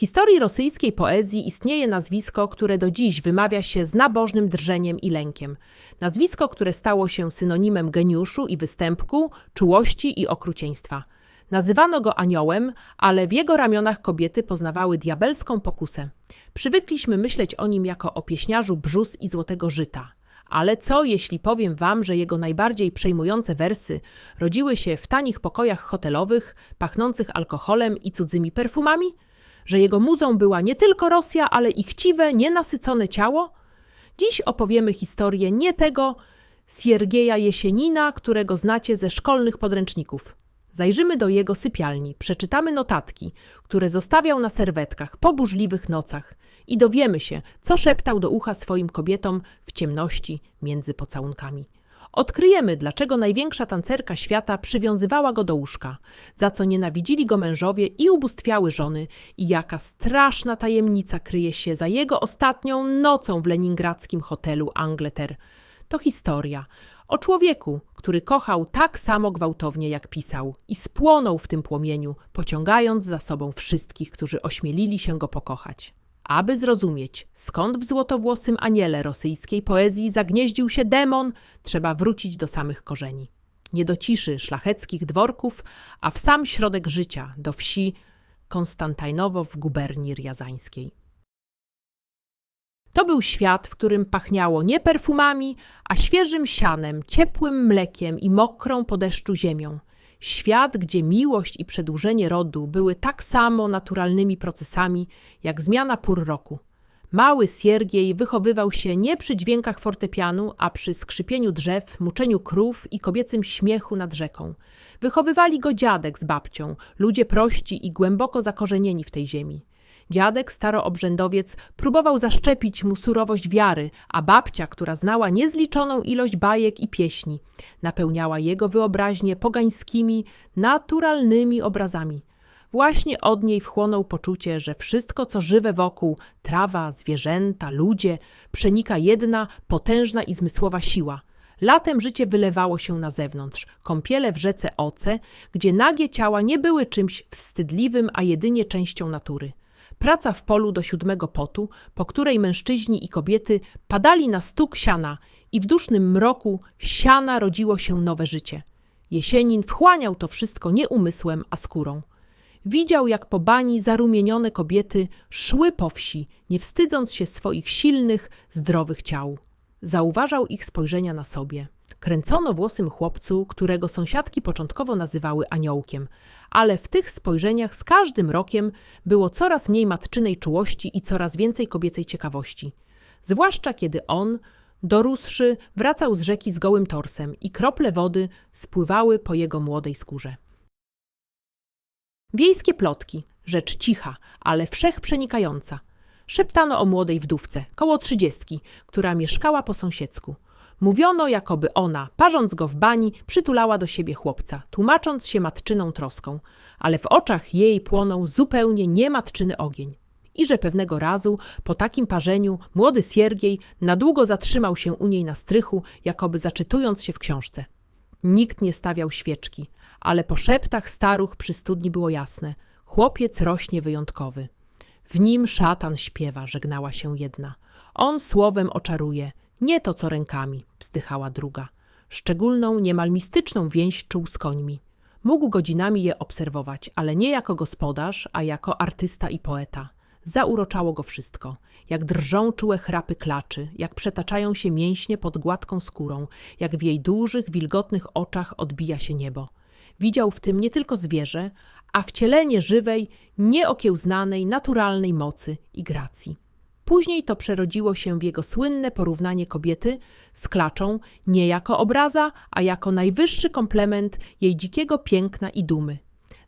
historii rosyjskiej poezji istnieje nazwisko, które do dziś wymawia się z nabożnym drżeniem i lękiem. Nazwisko, które stało się synonimem geniuszu i występku, czułości i okrucieństwa. Nazywano go aniołem, ale w jego ramionach kobiety poznawały diabelską pokusę. Przywykliśmy myśleć o nim jako o pieśniarzu brzus i złotego żyta. Ale co, jeśli powiem wam, że jego najbardziej przejmujące wersy rodziły się w tanich pokojach hotelowych, pachnących alkoholem i cudzymi perfumami? Że jego muzą była nie tylko Rosja, ale i chciwe, nienasycone ciało? Dziś opowiemy historię nie tego Siergieja Jesienina, którego znacie ze szkolnych podręczników. Zajrzymy do jego sypialni, przeczytamy notatki, które zostawiał na serwetkach po burzliwych nocach i dowiemy się, co szeptał do ucha swoim kobietom w ciemności między pocałunkami. Odkryjemy, dlaczego największa tancerka świata przywiązywała go do łóżka, za co nienawidzili go mężowie i ubóstwiały żony i jaka straszna tajemnica kryje się za jego ostatnią nocą w leningradzkim hotelu Angleter. To historia o człowieku, który kochał tak samo gwałtownie jak pisał i spłonął w tym płomieniu, pociągając za sobą wszystkich, którzy ośmielili się go pokochać. Aby zrozumieć, skąd w złotowłosym aniele rosyjskiej poezji zagnieździł się demon, trzeba wrócić do samych korzeni. Nie do ciszy szlacheckich dworków, a w sam środek życia, do wsi Konstantajnowo w guberni riazańskiej. To był świat, w którym pachniało nie perfumami, a świeżym sianem, ciepłym mlekiem i mokrą po deszczu ziemią. Świat, gdzie miłość i przedłużenie rodu były tak samo naturalnymi procesami, jak zmiana pór roku. Mały Siergiej wychowywał się nie przy dźwiękach fortepianu, a przy skrzypieniu drzew, muczeniu krów i kobiecym śmiechu nad rzeką. Wychowywali go dziadek z babcią, ludzie prości i głęboko zakorzenieni w tej ziemi. Dziadek, staroobrzędowiec, próbował zaszczepić mu surowość wiary, a babcia, która znała niezliczoną ilość bajek i pieśni, napełniała jego wyobraźnię pogańskimi, naturalnymi obrazami. Właśnie od niej wchłonął poczucie, że wszystko, co żywe wokół trawa, zwierzęta, ludzie przenika jedna potężna i zmysłowa siła. Latem życie wylewało się na zewnątrz, kąpiele w rzece Oce, gdzie nagie ciała nie były czymś wstydliwym, a jedynie częścią natury. Praca w polu do siódmego potu, po której mężczyźni i kobiety padali na stuk siana i w dusznym mroku siana rodziło się nowe życie. Jesienin wchłaniał to wszystko nie umysłem, a skórą. Widział, jak po bani zarumienione kobiety szły po wsi, nie wstydząc się swoich silnych, zdrowych ciał. Zauważał ich spojrzenia na sobie. Kręcono włosym chłopcu, którego sąsiadki początkowo nazywały aniołkiem, ale w tych spojrzeniach z każdym rokiem było coraz mniej matczynej czułości i coraz więcej kobiecej ciekawości. Zwłaszcza kiedy on, dorósłszy, wracał z rzeki z gołym torsem i krople wody spływały po jego młodej skórze. Wiejskie plotki, rzecz cicha, ale wszech przenikająca. Szeptano o młodej wdówce, koło trzydziestki, która mieszkała po sąsiedzku – Mówiono, jakoby ona, parząc go w bani, przytulała do siebie chłopca, tłumacząc się matczyną troską, ale w oczach jej płonął zupełnie niematczyny ogień. I że pewnego razu, po takim parzeniu, młody Siergiej na długo zatrzymał się u niej na strychu, jakoby zaczytując się w książce. Nikt nie stawiał świeczki, ale po szeptach staruch przy studni było jasne. Chłopiec rośnie wyjątkowy. W nim szatan śpiewa, żegnała się jedna. On słowem oczaruje, nie to co rękami, wzdychała druga. Szczególną, niemal mistyczną więź czuł z końmi. Mógł godzinami je obserwować, ale nie jako gospodarz, a jako artysta i poeta. Zauroczało go wszystko. Jak drżą czułe chrapy klaczy, jak przetaczają się mięśnie pod gładką skórą, jak w jej dużych, wilgotnych oczach odbija się niebo. Widział w tym nie tylko zwierzę, a wcielenie żywej, nieokiełznanej, naturalnej mocy i gracji. Później to przerodziło się w jego słynne porównanie kobiety z klaczą nie jako obraza, a jako najwyższy komplement jej dzikiego piękna i dumy.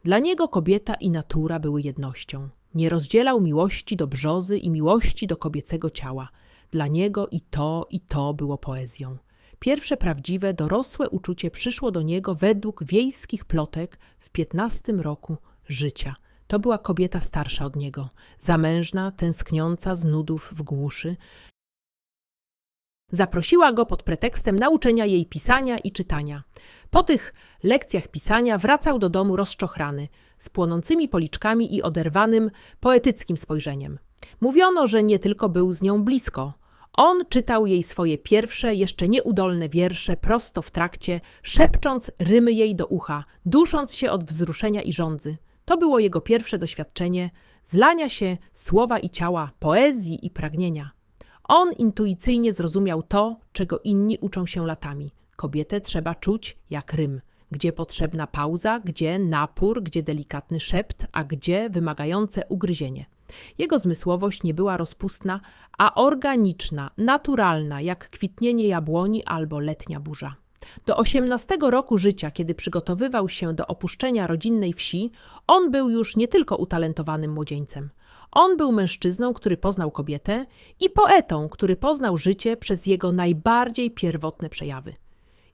Dla niego kobieta i natura były jednością. Nie rozdzielał miłości do brzozy i miłości do kobiecego ciała. Dla niego i to, i to było poezją. Pierwsze prawdziwe, dorosłe uczucie przyszło do niego według wiejskich plotek w piętnastym roku życia – to była kobieta starsza od niego, zamężna, tęskniąca z nudów w głuszy. Zaprosiła go pod pretekstem nauczenia jej pisania i czytania. Po tych lekcjach pisania wracał do domu rozczochrany. z płonącymi policzkami i oderwanym, poetyckim spojrzeniem. Mówiono, że nie tylko był z nią blisko. On czytał jej swoje pierwsze, jeszcze nieudolne wiersze prosto w trakcie, szepcząc rymy jej do ucha, dusząc się od wzruszenia i żądzy. To było jego pierwsze doświadczenie zlania się słowa i ciała, poezji i pragnienia. On intuicyjnie zrozumiał to, czego inni uczą się latami. Kobietę trzeba czuć jak rym, gdzie potrzebna pauza, gdzie napór, gdzie delikatny szept, a gdzie wymagające ugryzienie. Jego zmysłowość nie była rozpustna, a organiczna, naturalna, jak kwitnienie jabłoni albo letnia burza. Do osiemnastego roku życia, kiedy przygotowywał się do opuszczenia rodzinnej wsi, on był już nie tylko utalentowanym młodzieńcem. On był mężczyzną, który poznał kobietę i poetą, który poznał życie przez jego najbardziej pierwotne przejawy.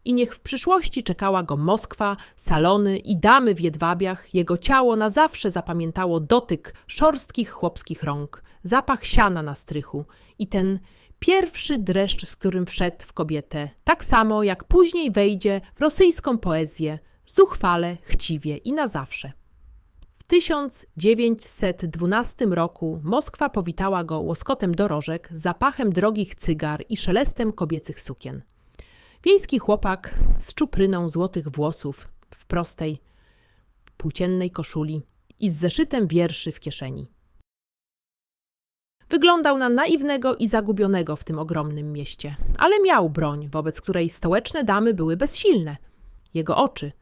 I niech w przyszłości czekała go Moskwa, salony i damy w jedwabiach, jego ciało na zawsze zapamiętało dotyk szorstkich chłopskich rąk, zapach siana na strychu. I ten pierwszy dreszcz, z którym wszedł w kobietę, tak samo jak później wejdzie w rosyjską poezję, zuchwale, chciwie i na zawsze. W 1912 roku Moskwa powitała go łoskotem dorożek, zapachem drogich cygar i szelestem kobiecych sukien. Wiejski chłopak z czupryną złotych włosów w prostej, płóciennej koszuli i z zeszytem wierszy w kieszeni. Wyglądał na naiwnego i zagubionego w tym ogromnym mieście, ale miał broń, wobec której stołeczne damy były bezsilne. Jego oczy,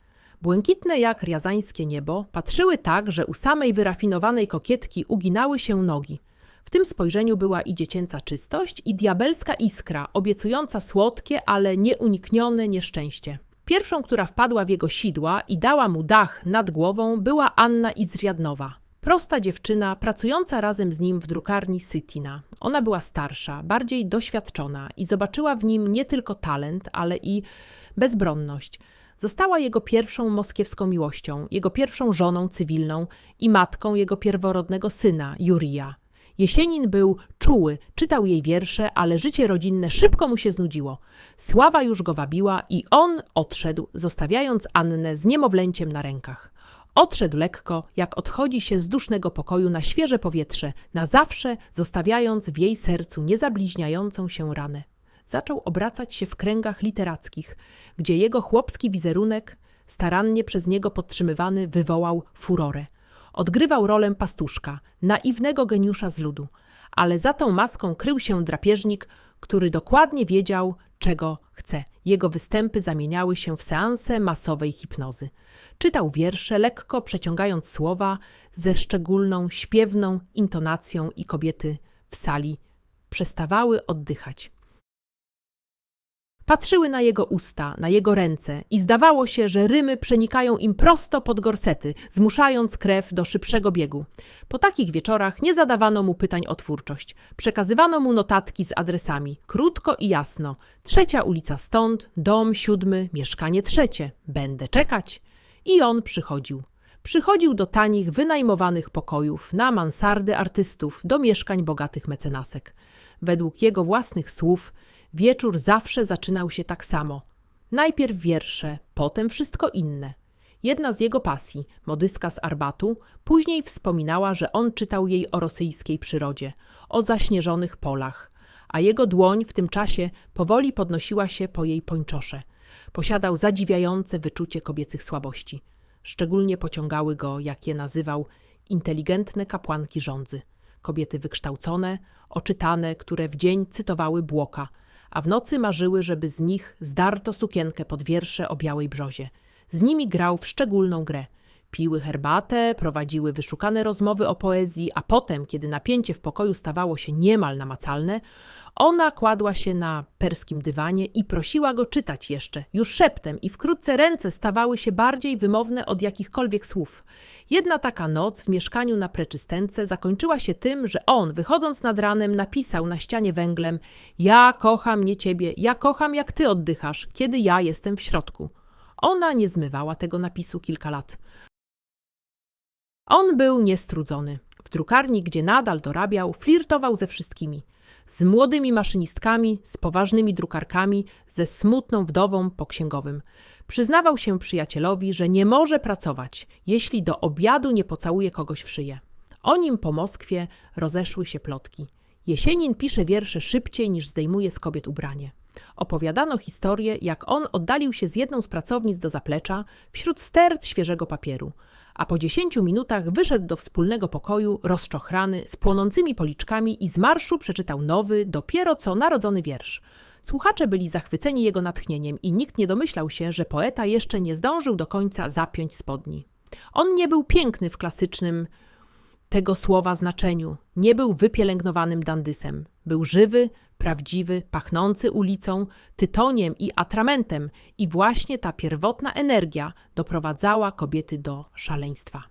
błękitne jak riazańskie niebo, patrzyły tak, że u samej wyrafinowanej kokietki uginały się nogi. W tym spojrzeniu była i dziecięca czystość, i diabelska iskra, obiecująca słodkie, ale nieuniknione nieszczęście. Pierwszą, która wpadła w jego sidła i dała mu dach nad głową, była Anna Izriadnowa. Prosta dziewczyna, pracująca razem z nim w drukarni Sytina. Ona była starsza, bardziej doświadczona i zobaczyła w nim nie tylko talent, ale i bezbronność. Została jego pierwszą moskiewską miłością, jego pierwszą żoną cywilną i matką jego pierworodnego syna, Jurija. Jesienin był czuły, czytał jej wiersze, ale życie rodzinne szybko mu się znudziło. Sława już go wabiła i on odszedł, zostawiając Annę z niemowlęciem na rękach. Odszedł lekko, jak odchodzi się z dusznego pokoju na świeże powietrze, na zawsze zostawiając w jej sercu niezabliźniającą się ranę. Zaczął obracać się w kręgach literackich, gdzie jego chłopski wizerunek, starannie przez niego podtrzymywany, wywołał furorę. Odgrywał rolę pastuszka, naiwnego geniusza z ludu, ale za tą maską krył się drapieżnik, który dokładnie wiedział, czego chce. Jego występy zamieniały się w seanse masowej hipnozy. Czytał wiersze, lekko przeciągając słowa ze szczególną, śpiewną intonacją i kobiety w sali przestawały oddychać. Patrzyły na jego usta, na jego ręce i zdawało się, że rymy przenikają im prosto pod gorsety, zmuszając krew do szybszego biegu. Po takich wieczorach nie zadawano mu pytań o twórczość. Przekazywano mu notatki z adresami, krótko i jasno. Trzecia ulica stąd, dom siódmy, mieszkanie trzecie. Będę czekać. I on przychodził. Przychodził do tanich, wynajmowanych pokojów, na mansardy artystów, do mieszkań bogatych mecenasek. Według jego własnych słów, Wieczór zawsze zaczynał się tak samo. Najpierw wiersze, potem wszystko inne. Jedna z jego pasji, modystka z Arbatu, później wspominała, że on czytał jej o rosyjskiej przyrodzie, o zaśnieżonych polach, a jego dłoń w tym czasie powoli podnosiła się po jej pończosze. Posiadał zadziwiające wyczucie kobiecych słabości. Szczególnie pociągały go, jak je nazywał, inteligentne kapłanki rządzy. Kobiety wykształcone, oczytane, które w dzień cytowały Błoka – a w nocy marzyły, żeby z nich zdarto sukienkę pod wiersze o białej brzozie. Z nimi grał w szczególną grę. Piły herbatę, prowadziły wyszukane rozmowy o poezji, a potem, kiedy napięcie w pokoju stawało się niemal namacalne, ona kładła się na perskim dywanie i prosiła go czytać jeszcze, już szeptem, i wkrótce ręce stawały się bardziej wymowne od jakichkolwiek słów. Jedna taka noc w mieszkaniu na Preczystence zakończyła się tym, że on, wychodząc nad ranem, napisał na ścianie węglem: Ja kocham nie ciebie, ja kocham jak ty oddychasz, kiedy ja jestem w środku. Ona nie zmywała tego napisu kilka lat. On był niestrudzony. W drukarni, gdzie nadal dorabiał, flirtował ze wszystkimi. Z młodymi maszynistkami, z poważnymi drukarkami, ze smutną wdową po księgowym. Przyznawał się przyjacielowi, że nie może pracować, jeśli do obiadu nie pocałuje kogoś w szyję. O nim po Moskwie rozeszły się plotki. Jesienin pisze wiersze szybciej niż zdejmuje z kobiet ubranie. Opowiadano historię, jak on oddalił się z jedną z pracownic do zaplecza wśród stert świeżego papieru, a po dziesięciu minutach wyszedł do wspólnego pokoju rozczochrany, z płonącymi policzkami i z marszu przeczytał nowy, dopiero co narodzony wiersz. Słuchacze byli zachwyceni jego natchnieniem i nikt nie domyślał się, że poeta jeszcze nie zdążył do końca zapiąć spodni. On nie był piękny w klasycznym tego słowa znaczeniu. Nie był wypielęgnowanym dandysem. Był żywy, prawdziwy, pachnący ulicą, tytoniem i atramentem i właśnie ta pierwotna energia doprowadzała kobiety do szaleństwa.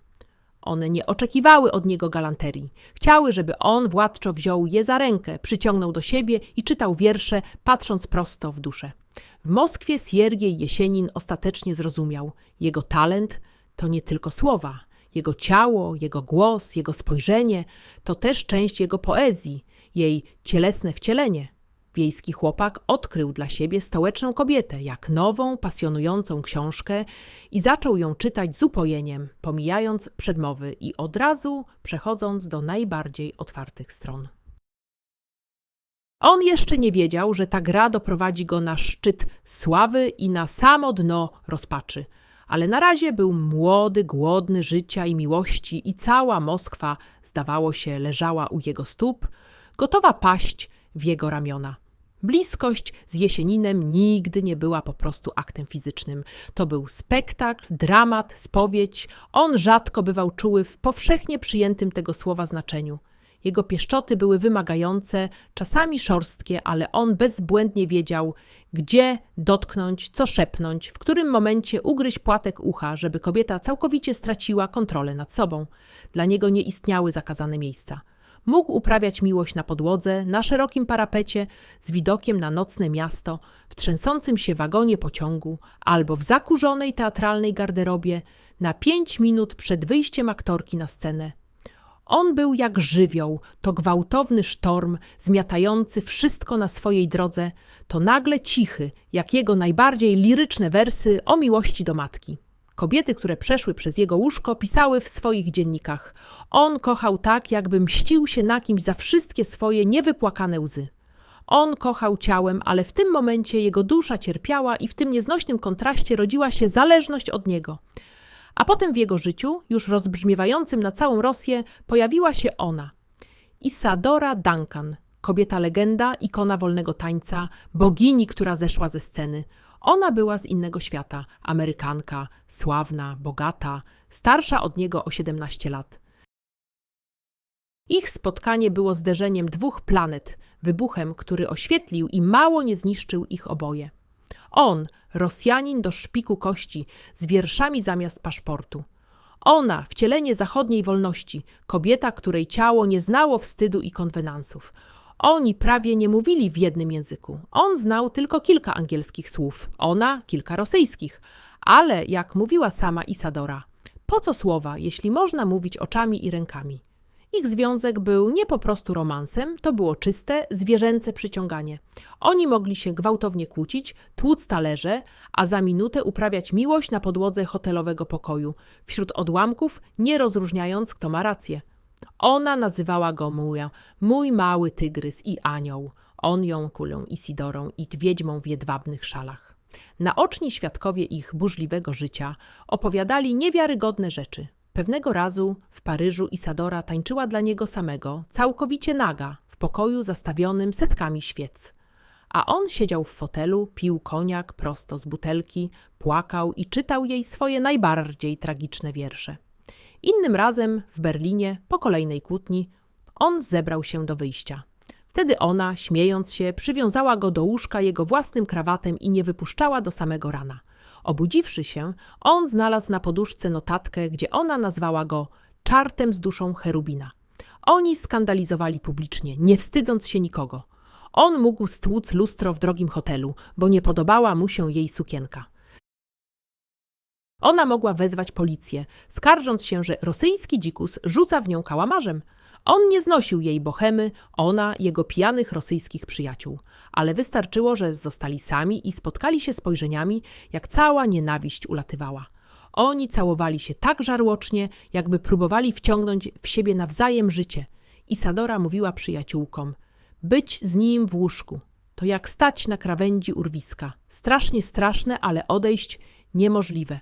One nie oczekiwały od niego galanterii. Chciały, żeby on władczo wziął je za rękę, przyciągnął do siebie i czytał wiersze, patrząc prosto w duszę. W Moskwie Siergiej Jesienin ostatecznie zrozumiał, jego talent to nie tylko słowa, jego ciało, jego głos, jego spojrzenie to też część jego poezji, jej cielesne wcielenie. Wiejski chłopak odkrył dla siebie stołeczną kobietę, jak nową, pasjonującą książkę i zaczął ją czytać z upojeniem, pomijając przedmowy i od razu przechodząc do najbardziej otwartych stron. On jeszcze nie wiedział, że ta gra doprowadzi go na szczyt sławy i na samo dno rozpaczy – ale na razie był młody, głodny życia i miłości, i cała Moskwa, zdawało się, leżała u jego stóp, gotowa paść w jego ramiona. Bliskość z Jesieninem nigdy nie była po prostu aktem fizycznym. To był spektakl, dramat, spowiedź. On rzadko bywał czuły w powszechnie przyjętym tego słowa znaczeniu. Jego pieszczoty były wymagające, czasami szorstkie, ale on bezbłędnie wiedział, gdzie dotknąć, co szepnąć, w którym momencie ugryźć płatek ucha, żeby kobieta całkowicie straciła kontrolę nad sobą. Dla niego nie istniały zakazane miejsca. Mógł uprawiać miłość na podłodze, na szerokim parapecie, z widokiem na nocne miasto, w trzęsącym się wagonie pociągu, albo w zakurzonej teatralnej garderobie, na pięć minut przed wyjściem aktorki na scenę, on był jak żywioł, to gwałtowny sztorm, zmiatający wszystko na swojej drodze, to nagle cichy, jak jego najbardziej liryczne wersy o miłości do matki. Kobiety, które przeszły przez jego łóżko, pisały w swoich dziennikach. On kochał tak, jakby mścił się na kimś za wszystkie swoje niewypłakane łzy. On kochał ciałem, ale w tym momencie jego dusza cierpiała i w tym nieznośnym kontraście rodziła się zależność od niego. A potem w jego życiu, już rozbrzmiewającym na całą Rosję, pojawiła się ona. Isadora Duncan, kobieta legenda, ikona wolnego tańca, bogini, która zeszła ze sceny. Ona była z innego świata, Amerykanka, sławna, bogata, starsza od niego o 17 lat. Ich spotkanie było zderzeniem dwóch planet, wybuchem, który oświetlił i mało nie zniszczył ich oboje. On, Rosjanin do szpiku kości, z wierszami zamiast paszportu. Ona, wcielenie zachodniej wolności, kobieta, której ciało nie znało wstydu i konwenansów. Oni prawie nie mówili w jednym języku. On znał tylko kilka angielskich słów, ona kilka rosyjskich. Ale, jak mówiła sama Isadora, po co słowa, jeśli można mówić oczami i rękami? Ich związek był nie po prostu romansem, to było czyste, zwierzęce przyciąganie. Oni mogli się gwałtownie kłócić, tłuc talerze, a za minutę uprawiać miłość na podłodze hotelowego pokoju, wśród odłamków, nie rozróżniając, kto ma rację. Ona nazywała go mój, mały tygrys i anioł, on ją kulą Isidorą i wiedźmą w jedwabnych szalach. Naoczni świadkowie ich burzliwego życia opowiadali niewiarygodne rzeczy. Pewnego razu w Paryżu Isadora tańczyła dla niego samego, całkowicie naga, w pokoju zastawionym setkami świec. A on siedział w fotelu, pił koniak prosto z butelki, płakał i czytał jej swoje najbardziej tragiczne wiersze. Innym razem w Berlinie, po kolejnej kłótni, on zebrał się do wyjścia. Wtedy ona, śmiejąc się, przywiązała go do łóżka jego własnym krawatem i nie wypuszczała do samego rana. Obudziwszy się, on znalazł na poduszce notatkę, gdzie ona nazwała go czartem z duszą cherubina. Oni skandalizowali publicznie, nie wstydząc się nikogo. On mógł stłuc lustro w drogim hotelu, bo nie podobała mu się jej sukienka. Ona mogła wezwać policję, skarżąc się, że rosyjski dzikus rzuca w nią kałamarzem. On nie znosił jej bohemy, ona jego pijanych rosyjskich przyjaciół, ale wystarczyło, że zostali sami i spotkali się spojrzeniami, jak cała nienawiść ulatywała. Oni całowali się tak żarłocznie, jakby próbowali wciągnąć w siebie nawzajem życie. Isadora mówiła przyjaciółkom: Być z nim w łóżku to jak stać na krawędzi urwiska. Strasznie straszne, ale odejść niemożliwe.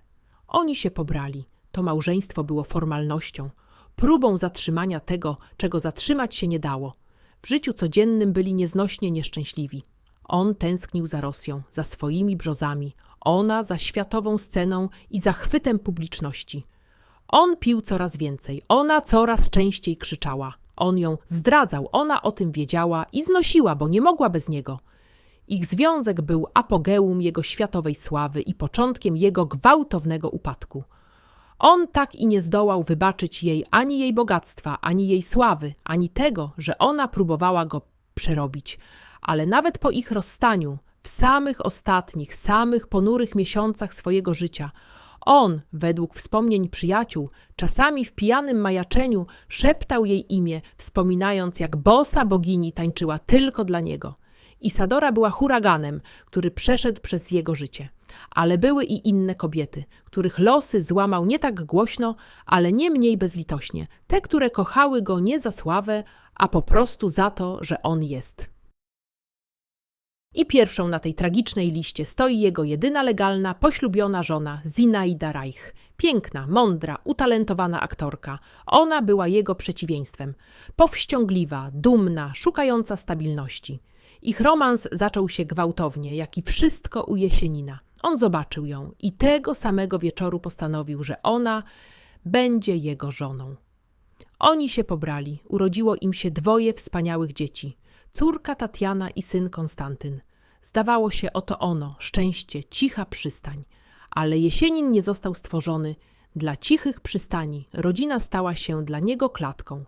Oni się pobrali. To małżeństwo było formalnością, próbą zatrzymania tego, czego zatrzymać się nie dało. W życiu codziennym byli nieznośnie nieszczęśliwi. On tęsknił za Rosją, za swoimi brzozami, ona za światową sceną i zachwytem publiczności. On pił coraz więcej, ona coraz częściej krzyczała. On ją zdradzał, ona o tym wiedziała i znosiła, bo nie mogła bez niego. Ich związek był apogeum jego światowej sławy i początkiem jego gwałtownego upadku. On tak i nie zdołał wybaczyć jej ani jej bogactwa, ani jej sławy, ani tego, że ona próbowała go przerobić. Ale nawet po ich rozstaniu, w samych ostatnich, samych ponurych miesiącach swojego życia, on, według wspomnień przyjaciół, czasami w pijanym majaczeniu szeptał jej imię, wspominając, jak bosa bogini tańczyła tylko dla niego. Isadora była huraganem, który przeszedł przez jego życie. Ale były i inne kobiety, których losy złamał nie tak głośno, ale nie mniej bezlitośnie, te, które kochały go nie za sławę, a po prostu za to, że on jest. I pierwszą na tej tragicznej liście stoi jego jedyna legalna, poślubiona żona, Zinaida Reich. Piękna, mądra, utalentowana aktorka. Ona była jego przeciwieństwem. Powściągliwa, dumna, szukająca stabilności. Ich romans zaczął się gwałtownie, jak i wszystko u Jesienina. On zobaczył ją i tego samego wieczoru postanowił, że ona będzie jego żoną. Oni się pobrali, urodziło im się dwoje wspaniałych dzieci córka Tatiana i syn Konstantyn. Zdawało się oto ono, szczęście, cicha przystań. Ale Jesienin nie został stworzony dla cichych przystani. Rodzina stała się dla niego klatką.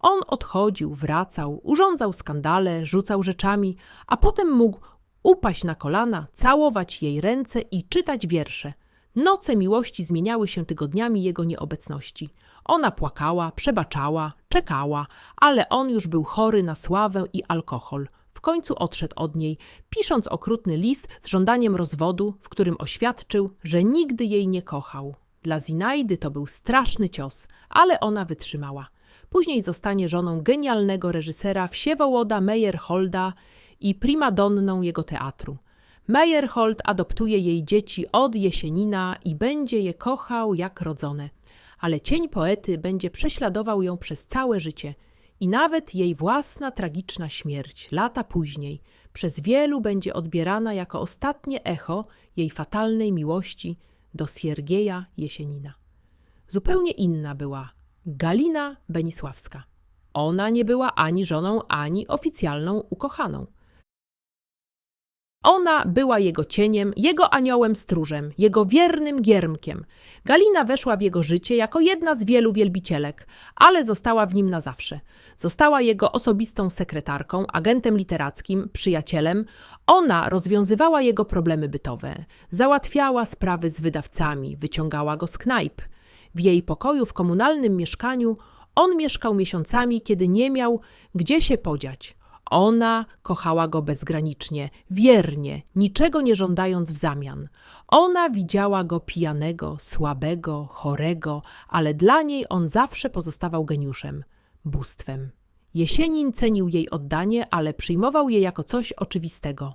On odchodził, wracał, urządzał skandale, rzucał rzeczami, a potem mógł upaść na kolana, całować jej ręce i czytać wiersze. Noce miłości zmieniały się tygodniami jego nieobecności. Ona płakała, przebaczała, czekała, ale on już był chory na sławę i alkohol. W końcu odszedł od niej, pisząc okrutny list z żądaniem rozwodu, w którym oświadczył, że nigdy jej nie kochał. Dla Zinajdy to był straszny cios, ale ona wytrzymała. Później zostanie żoną genialnego reżysera Wsiewołoda Meyerholda i primadonną jego teatru. Meyerhold adoptuje jej dzieci od Jesienina i będzie je kochał jak rodzone. Ale cień poety będzie prześladował ją przez całe życie i nawet jej własna tragiczna śmierć, lata później, przez wielu będzie odbierana jako ostatnie echo jej fatalnej miłości do Siergieja Jesienina. Zupełnie inna była Galina Benisławska. Ona nie była ani żoną, ani oficjalną ukochaną. Ona była jego cieniem, jego aniołem stróżem, jego wiernym giermkiem. Galina weszła w jego życie jako jedna z wielu wielbicielek, ale została w nim na zawsze. Została jego osobistą sekretarką, agentem literackim, przyjacielem. Ona rozwiązywała jego problemy bytowe, załatwiała sprawy z wydawcami, wyciągała go z knajp. W jej pokoju w komunalnym mieszkaniu on mieszkał miesiącami, kiedy nie miał gdzie się podziać. Ona kochała go bezgranicznie, wiernie, niczego nie żądając w zamian. Ona widziała go pijanego, słabego, chorego, ale dla niej on zawsze pozostawał geniuszem, bóstwem. Jesienin cenił jej oddanie, ale przyjmował je jako coś oczywistego.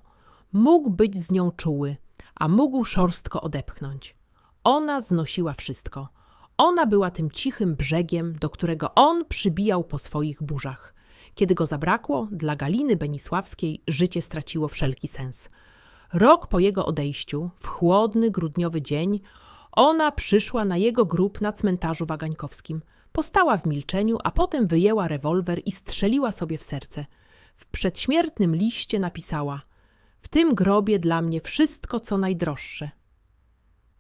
Mógł być z nią czuły, a mógł szorstko odepchnąć. Ona znosiła wszystko. Ona była tym cichym brzegiem, do którego on przybijał po swoich burzach. Kiedy go zabrakło, dla Galiny Benisławskiej życie straciło wszelki sens. Rok po jego odejściu, w chłodny grudniowy dzień, ona przyszła na jego grób na cmentarzu wagańkowskim. Postała w milczeniu, a potem wyjęła rewolwer i strzeliła sobie w serce. W przedśmiertnym liście napisała: W tym grobie dla mnie wszystko, co najdroższe.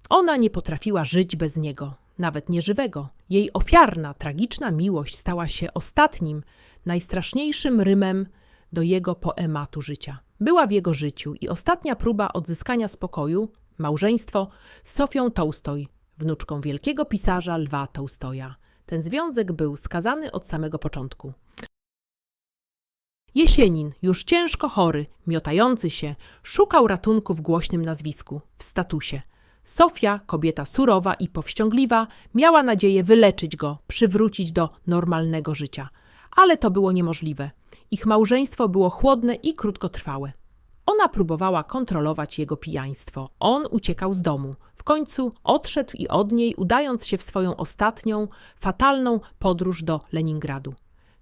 Ona nie potrafiła żyć bez niego, nawet nieżywego. Jej ofiarna, tragiczna miłość stała się ostatnim, najstraszniejszym rymem do jego poematu życia. Była w jego życiu i ostatnia próba odzyskania spokoju, małżeństwo z Sofią Tołstoj, wnuczką wielkiego pisarza Lwa Tołstoja. Ten związek był skazany od samego początku. Jesienin, już ciężko chory, miotający się, szukał ratunku w głośnym nazwisku, w statusie. Sofia, kobieta surowa i powściągliwa, miała nadzieję wyleczyć go, przywrócić do normalnego życia. Ale to było niemożliwe. Ich małżeństwo było chłodne i krótkotrwałe. Ona próbowała kontrolować jego pijaństwo. On uciekał z domu. W końcu odszedł i od niej, udając się w swoją ostatnią, fatalną podróż do Leningradu.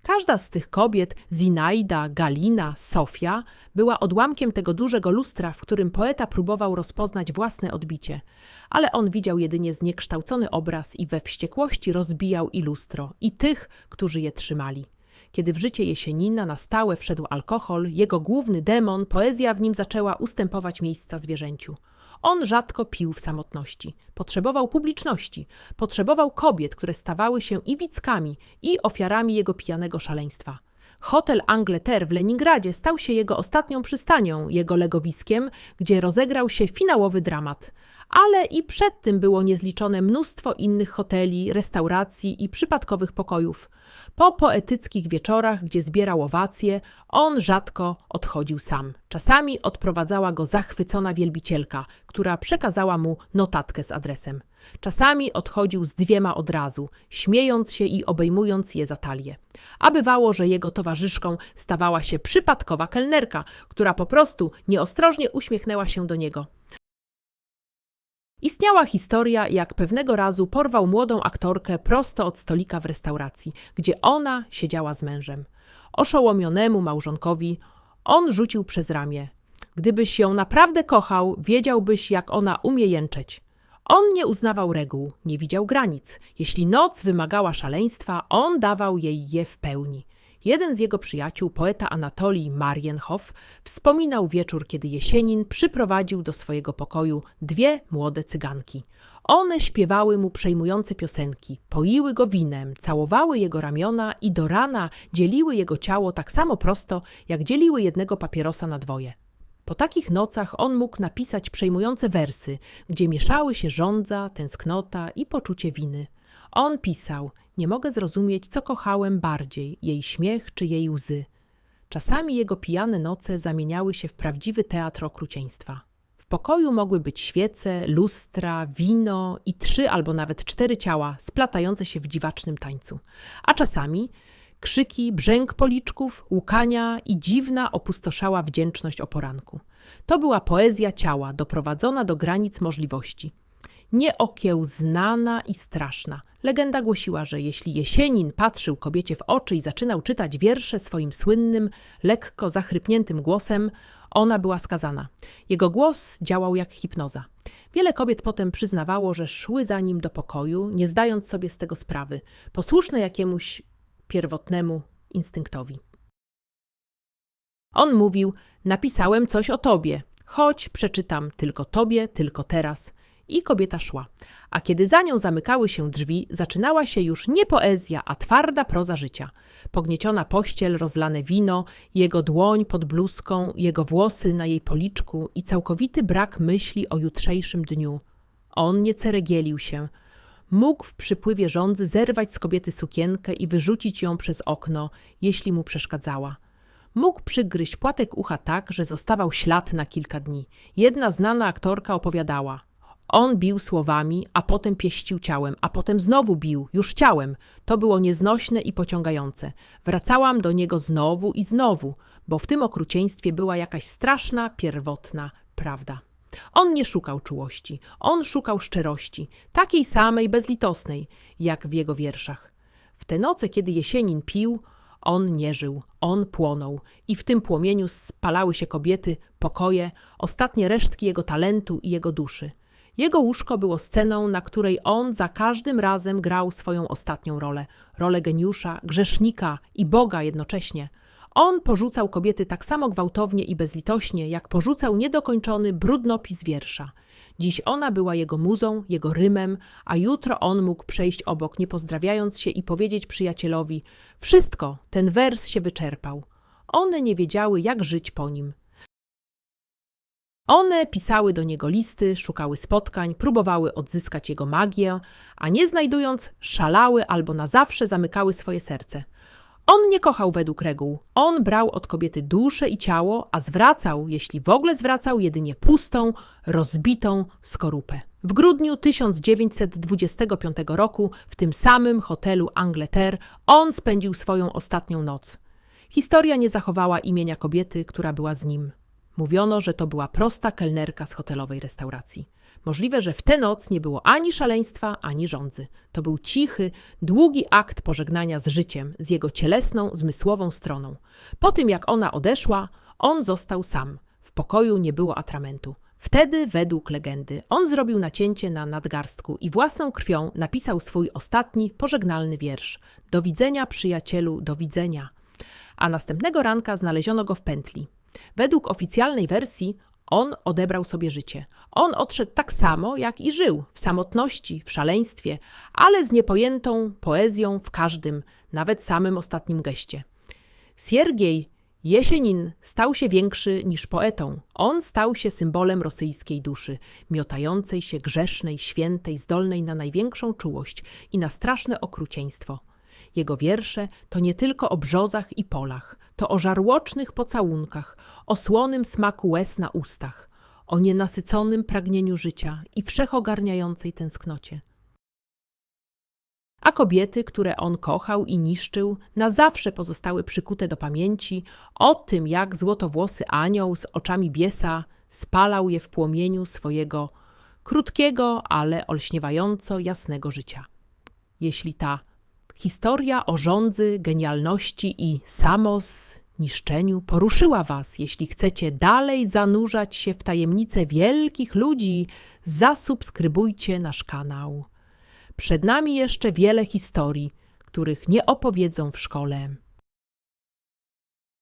Każda z tych kobiet, Zinaida, Galina, Sofia, była odłamkiem tego dużego lustra, w którym poeta próbował rozpoznać własne odbicie. Ale on widział jedynie zniekształcony obraz i we wściekłości rozbijał i lustro, i tych, którzy je trzymali. Kiedy w życie Jesienina na stałe wszedł alkohol, jego główny demon, poezja w nim zaczęła ustępować miejsca zwierzęciu. On rzadko pił w samotności. Potrzebował publiczności. Potrzebował kobiet, które stawały się i wickami, i ofiarami jego pijanego szaleństwa. Hotel Angleterre w Leningradzie stał się jego ostatnią przystanią, jego legowiskiem, gdzie rozegrał się finałowy dramat. Ale i przed tym było niezliczone mnóstwo innych hoteli, restauracji i przypadkowych pokojów. Po poetyckich wieczorach, gdzie zbierał owacje, on rzadko odchodził sam. Czasami odprowadzała go zachwycona wielbicielka, która przekazała mu notatkę z adresem. Czasami odchodził z dwiema od razu, śmiejąc się i obejmując je za talię. A bywało, że jego towarzyszką stawała się przypadkowa kelnerka, która po prostu nieostrożnie uśmiechnęła się do niego. Istniała historia, jak pewnego razu porwał młodą aktorkę prosto od stolika w restauracji, gdzie ona siedziała z mężem. Oszołomionemu małżonkowi on rzucił przez ramię. Gdybyś ją naprawdę kochał, wiedziałbyś, jak ona umie jęczeć. On nie uznawał reguł, nie widział granic. Jeśli noc wymagała szaleństwa, on dawał jej je w pełni. Jeden z jego przyjaciół, poeta Anatolii Marienhof, wspominał wieczór, kiedy Jesienin przyprowadził do swojego pokoju dwie młode cyganki. One śpiewały mu przejmujące piosenki, poiły go winem, całowały jego ramiona i do rana dzieliły jego ciało tak samo prosto, jak dzieliły jednego papierosa na dwoje. Po takich nocach on mógł napisać przejmujące wersy, gdzie mieszały się żądza, tęsknota i poczucie winy. On pisał: Nie mogę zrozumieć, co kochałem bardziej, jej śmiech czy jej łzy. Czasami jego pijane noce zamieniały się w prawdziwy teatr okrucieństwa. W pokoju mogły być świece, lustra, wino i trzy albo nawet cztery ciała splatające się w dziwacznym tańcu. A czasami krzyki, brzęk policzków, łukania i dziwna, opustoszała wdzięczność o poranku. To była poezja ciała, doprowadzona do granic możliwości. Nieokiełznana i straszna. Legenda głosiła, że jeśli Jesienin patrzył kobiecie w oczy i zaczynał czytać wiersze swoim słynnym, lekko zachrypniętym głosem, ona była skazana. Jego głos działał jak hipnoza. Wiele kobiet potem przyznawało, że szły za nim do pokoju, nie zdając sobie z tego sprawy, posłuszne jakiemuś pierwotnemu instynktowi. On mówił: Napisałem coś o tobie. Chodź, przeczytam tylko tobie, tylko teraz. I kobieta szła. A kiedy za nią zamykały się drzwi, zaczynała się już nie poezja, a twarda proza życia. Pognieciona pościel, rozlane wino, jego dłoń pod bluzką, jego włosy na jej policzku i całkowity brak myśli o jutrzejszym dniu. On nie ceregielił się, Mógł w przypływie żądzy zerwać z kobiety sukienkę i wyrzucić ją przez okno, jeśli mu przeszkadzała. Mógł przygryźć płatek ucha tak, że zostawał ślad na kilka dni. Jedna znana aktorka opowiadała. On bił słowami, a potem pieścił ciałem, a potem znowu bił, już ciałem. To było nieznośne i pociągające. Wracałam do niego znowu i znowu, bo w tym okrucieństwie była jakaś straszna, pierwotna prawda. On nie szukał czułości, on szukał szczerości, takiej samej bezlitosnej, jak w jego wierszach. W te noce, kiedy Jesienin pił, on nie żył, on płonął i w tym płomieniu spalały się kobiety, pokoje, ostatnie resztki jego talentu i jego duszy. Jego łóżko było sceną, na której on za każdym razem grał swoją ostatnią rolę rolę geniusza, grzesznika i Boga jednocześnie – on porzucał kobiety tak samo gwałtownie i bezlitośnie, jak porzucał niedokończony brudnopis wiersza. Dziś ona była jego muzą, jego rymem, a jutro on mógł przejść obok, nie pozdrawiając się i powiedzieć przyjacielowi: Wszystko, ten wers się wyczerpał. One nie wiedziały, jak żyć po nim. One pisały do niego listy, szukały spotkań, próbowały odzyskać jego magię, a nie znajdując, szalały albo na zawsze zamykały swoje serce. On nie kochał według reguł. On brał od kobiety duszę i ciało, a zwracał, jeśli w ogóle zwracał, jedynie pustą, rozbitą skorupę. W grudniu 1925 roku w tym samym hotelu Angleterre on spędził swoją ostatnią noc. Historia nie zachowała imienia kobiety, która była z nim. Mówiono, że to była prosta kelnerka z hotelowej restauracji. Możliwe, że w tę noc nie było ani szaleństwa, ani żądzy. To był cichy, długi akt pożegnania z życiem, z jego cielesną, zmysłową stroną. Po tym, jak ona odeszła, on został sam. W pokoju nie było atramentu. Wtedy, według legendy, on zrobił nacięcie na nadgarstku i własną krwią napisał swój ostatni, pożegnalny wiersz. Do widzenia, przyjacielu, do widzenia. A następnego ranka znaleziono go w pętli. Według oficjalnej wersji on odebrał sobie życie. On odszedł tak samo, jak i żył, w samotności, w szaleństwie, ale z niepojętą poezją w każdym, nawet samym ostatnim geście. Siergiej Jesienin stał się większy niż poetą. On stał się symbolem rosyjskiej duszy, miotającej się, grzesznej, świętej, zdolnej na największą czułość i na straszne okrucieństwo. Jego wiersze to nie tylko o brzozach i polach, to o żarłocznych pocałunkach, o słonym smaku łez na ustach, o nienasyconym pragnieniu życia i wszechogarniającej tęsknocie. A kobiety, które on kochał i niszczył, na zawsze pozostały przykute do pamięci o tym, jak złotowłosy anioł z oczami biesa spalał je w płomieniu swojego krótkiego, ale olśniewająco jasnego życia. Jeśli ta Historia o rządzy, genialności i samozniszczeniu poruszyła Was. Jeśli chcecie dalej zanurzać się w tajemnice wielkich ludzi, zasubskrybujcie nasz kanał. Przed nami jeszcze wiele historii, których nie opowiedzą w szkole.